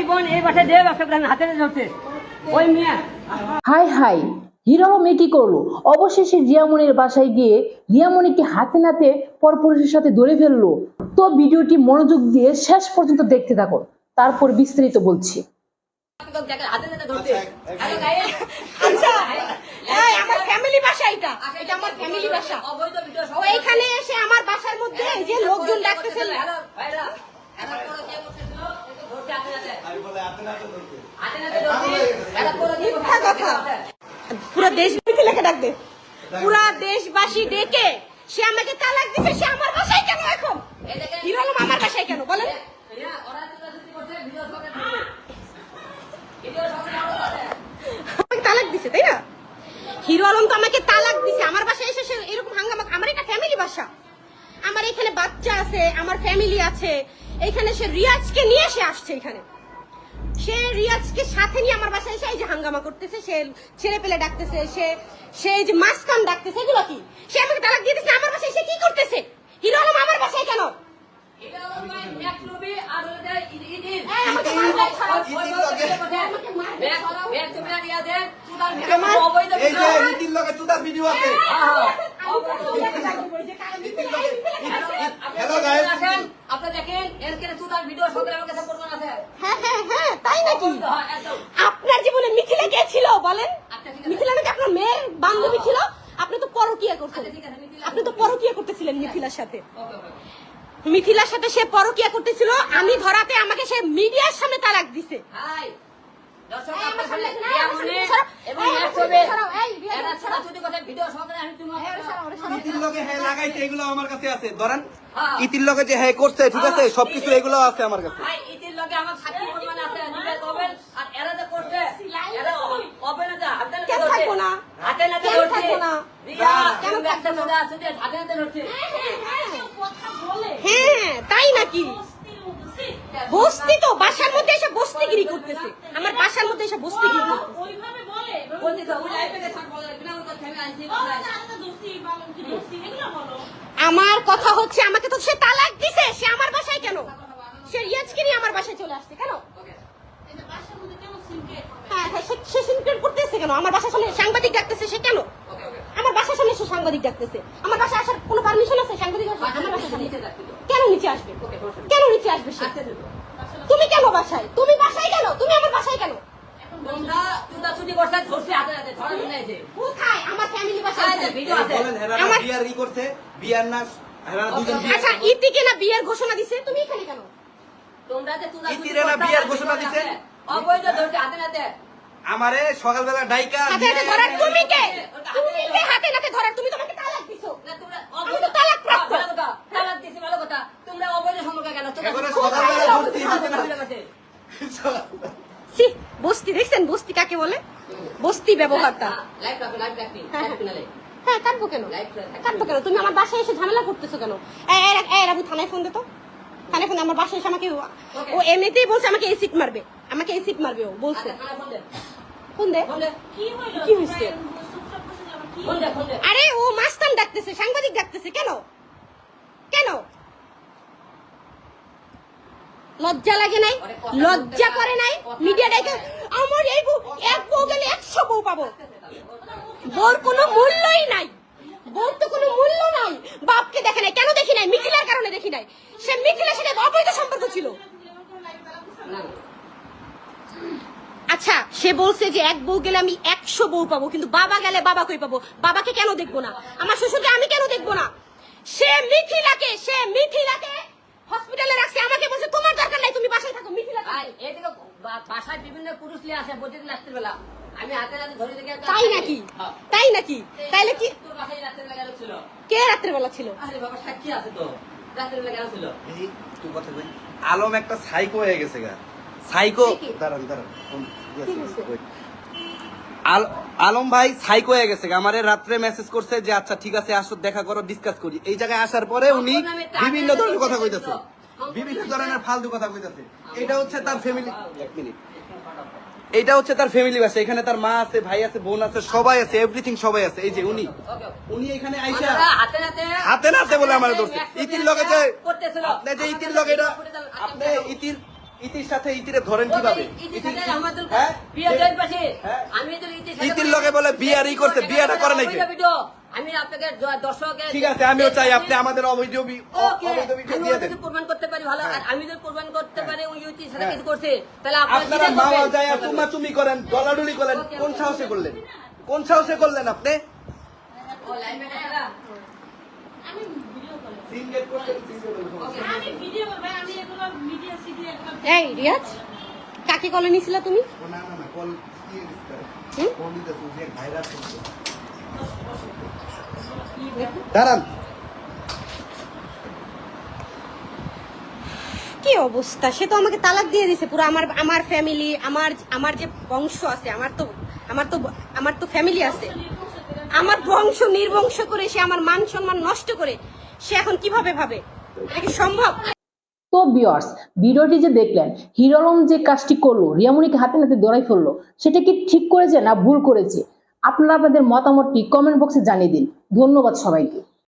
এই বোন এই বাসায় দিয়ে ব্যবসা করে আমি হাতে ধরতে ওই মিয়া। হাই হাই হিরো মেয়ে কি করল? অবশেষে রিয়ামনির বাসায় গিয়ে রিয়ামনিকে হাতে নাতে পরপুরুষের সাথে ধরে ফেলল। তো ভিডিওটি মনোযোগ দিয়ে শেষ পর্যন্ত দেখতে থাকো তারপর বিস্তারিত বলছি। এইখানে এসে আমার বাসার মধ্যে যে লোকজন ডাকতেছে মিথ্যা কথা। পুরো দেশ লেখা ডাক দে। পুরা দেশবাসী ডেকে সে আমাকে তালাক দিছে সে আমার বাসায় কেন এখন? এই দেখেন। হিরো আলম আমার বাসায় কেন? বলেন। তালাক দিছে তাই না? হিরো আলম তো আমাকে তালাক দিছে। আমার বাসায় এসে সে এরকম হাঙ্গামা আমার এটা ফ্যামিলি বাসা। আমার এখানে বাচ্চা আছে আমার ফ্যামিলি আছে। এখানে সে রিয়াজকে নিয়ে সে আসছে এখানে। সে রিয়াজকে সাথে নিয়ে আমার বাসায় এসে এই যে হাঙ্গামা করতেছে সে ছেলে পেলে ডাকতেছে সে সে যে মাসকান ডাকতেছে এগুলো কি? সে আমাকে তালাক দিয়ে দিচ্ছে আমার বাসায় সে কি করতেছে? হিরো আলম আমার বাসায় কেন? এটা হলো ভাই এক ছবি আর হলো যে ইদি ইদি এই, আমাকে মারবে, ছাড়াও। ব্যাগ ব্যাগ তুমি নিয়ে দেন সুদার আমার- অবৈধ এই যে ভিডিও নীতির লগে চুদার ভিডিও আছে হ্যালো guys. আপনি দেখেন এর কেন সুদার ভিডিও সঙ্গে আমার কাছে প্রমাণ আছে হ্যাঁ হ্যাঁ হ্যাঁ তাই নাকি হ্যাঁ, একদম। আপনার জীবনে মিথিলা কে ছিল বলেন? আচ্ছা। মিথিলা নাকি আপনার মেয়ের বান্ধবী ছিল? আপনি তো পরকিয়া আচ্ছা, মিথিলা- আপনি তো পরকিয়া করতেছিলেন মিথিলার সাথে। মিথিলার সাথে সে পরকিয়া করতেছিল আমি ধরাতে আমাকে সে মিডিয়ার সামনে তালাক দিছে। ইতির লগে হ্যাঁ লাগাইছে এগুলো আমার কাছে আছে। ধরেন হ্যাঁ। ইতির লগে যে হ্যাঁ করছে ঠিক আছে সবকিছু এগুলো আছে আমার কাছে ভাই ইতির লগে আমার সাক্ষী প্রমাণ আছে নিবে কবেন আর এরা যে করছে এরা হবে না যে হাতে নাতে কেন ধরছে। থাকব না? হাতে নাতে থাকব না? কেন কেন একটা না? আছে যে হাতে নাতে ধরছে। হ্যাঁ তাই নাকি? বস্তি তো বাসার মধ্যে এসে বস্তিগিরি করতেছে। আমার বাসার মধ্যে এসে বস্তিগিরি আমার কথা হচ্ছে আমাকে তো সে তালাক দিছে সে আমার বাসায় কেন? সে রিয়াজকে নিয়ে আমার বাসায় চলে আসছে কেন? হ্যাঁ সে- সিনক্রেট করতেছে কেন? আমার বাসার সামনে সাংবাদিক ডাকতেছে সে কেন? আমার বাসার সামনে সে সাংবাদিক ডাকতেছে। আমার বাসায় আসার কোনো পারমিশন আছে? সাংবাদিক আমার বাসায় সামনে। নিচে যাচ্ছি তো। কেন নিচে আসবে? কেন নিচে আসবে সে? তুমি কেন বাসায়? তুমি বাসায় কেন? তুমি আমার বাসায় কেন? তোমরা চুটা চুটি করছে ধরছে হাতে হাতে ধরা শুনে যে কোথায়? আমার ফ্যামিলি বাসায় ভিডিও আছে। বলেন হেরা আমার- বিয়ার ই করছে বিয়ার না হেরা দুজন বিয়ে আচ্ছা বিয়ের ঘোষণা দিছে। তুমি এখানে কেন? তোমরা যে চুটা ইতিরে না বিয়ার ঘোষণা হাতে অবৈধ ধরছে হাতে নাতে। আমারে সকালবেলা ডাইকা হাতে হাতে ধরার তুমি কে? তুমি কে হাতে নাতে ধরার তুমি তোমাকে তালাক দিছো। না তোমরা আমি তালাক প্রাপ্ত। তালাক দিছি ভালো কথা। তোমরা অবৈধ সম্পর্ক কেন তোমরা সকালবেলা যাও? হাতে নাতে। ছি, বস্তি দেখছেন বস্তি কাকে বলে? বস্তি ব্যবহারটা। লাইভ রাখো লাইভ রাখবি হ্যাঁ, লাইভ হ্যাঁ কাটবো কেন? কাটবো কেন? তুমি আমার বাসায় এসে ঝামেলা করতেছো কেন? এই থানায় ফোন দে তো। ফোন দে, আমার বাসায় এসে আমাকে ও এমনিতেই বলছে আমাকে এসিড মারবে আমাকে এসিড মারবে ও বলছে। আচ্ছা খানা দে। কি দে আরে ও মাস্তান ডাকতেছে সাংবাদিক ডাকতেছে কেন? কেন? লজ্জা লাগে নাই? লজ্জা করে নাই? মিডিয়া ডাকে আমার এই বউ এক বউ গেলে একশো বউ পাবো। বউর কোনো মূল্যই নাই। বউর তো কোনো মূল্য নাই। বাপকে দেখে নাই, কেন দেখি নাই? মিথিলার কারণে দেখি নাই। সে মিথিলার সাথে অবৈধ সম্পর্ক ছিল। আচ্ছা সে বলছে যে এক বউ গেলে আমি একশো বউ পাবো, কিন্তু বাবা গেলে বাবা কই পাবো? বাবাকে কেন দেখব না? আমার শ্বশুরকে আমি কেন দেখব না? সে মিথিলাকে সে মিথিলাকে হসপিটালে রাখছে। আমাকে বলছে, তোমার দরকার নাই তুমি বাসায় থাকো মিথিলাকে আর এদিকে বা- বাসায় বিভিন্ন পুরুষ নিয়ে আসে প্রতিদিন বেলা। আমি হাতে হাতে ধরে তাই নাকি? হ্যাঁ। তাই নাকি? তাইলে কি তোর বাসায় বেলা ছিল? কে রাত্রেবেলা ছিল? আরে বাবা সাক্ষী আছে তো। বেলা ছিল? এই, তুই কথা কই। আলম একটা সাইকো হয়ে গেছে গা। সাইকো দাঁড়ান দাঁড়ান আলম ভাই সাইকো হয়ে গেছে গা। আমারে রাত্রে মেসেজ করছে যে আচ্ছা ঠিক আছে আসো দেখা করো ডিসকাস করি। এই জায়গায় আসার পরে উনি বিভিন্ন ধরনের কথা কইতাছে। বিভিন্ন ধরনের ফালতু কথা কইতাছে। এটা হচ্ছে তার ফ্যামিলি এক মিনিট এটা হচ্ছে তার ফ্যামিলি বাসা। এখানে তার মা আছে ভাই আছে বোন আছে সবাই আছে এভরিথিং সবাই আছে। এই যে উনি। উনি এখানে আইসা হাতে নাতে হাতে নাতে বলে আমার ধরছে। ইতির লগে যে করতেছিল। আপনি যে ইতির লগে এটা আপনি ইতির ইতির সাথে ইতিরে ধরেন কীভাবে? ইতির সাথে আমাদের হ্যাঁ? বিয়ে দেন পাশে। হ্যাঁ? আমি তো ইতির লগে বলে বিয়ার ই করছে, বিয়াটা করে নাকি? আমি আপনাকে দর্শকে ঠিক আছে আমিও চাই আপনি আমাদের অবৈধ অবৈধ প্রমাণ করতে পারি ভালো। আর আমি যদি প্রমাণ করতে পারি ওই ইউটির সাথে কিছু করছে। তাহলে আপনারা? করেন ডলাডুলি করেন কোন সাহসে করলেন? কোন সাহসে করলেন আপনি? ও, লাইনম্যান এরা? আমি ভিডিও করি। সিঙ্গেল করছেন সিঙ্গেল আমি ভিডিও করব আমি এগুলো মিডিয়া সিডি এগুলো এই রিয়াজ কাকে কলে নিছিলা তুমি? না না না কল ভাইরাস দাঁড়ান। কি অবস্থা? সে তো আমাকে তালাক দিয়ে দিছে পুরো আমার আমার ফ্যামিলি আমার আমার যে বংশ আছে আমার তো আমার তো আমার তো ফ্যামিলি আছে। আমার বংশ নির্বংশ করে সে আমার মান সম্মান নষ্ট করে সে এখন কীভাবে ভাবে? এটা কি সম্ভব? তো বিয়ার্স ভিডিওটি যে দেখলেন হিরো আলম যে কাজটি করল রিয়ামণিকে হাতে নাতে দৌড়াই ফেলল সেটা কি ঠিক করেছে না ভুল করেছে? আপনারা আপনাদের মতামতটি কমেন্ট বক্সে জানিয়ে দিন। ধন্যবাদ সবাইকে।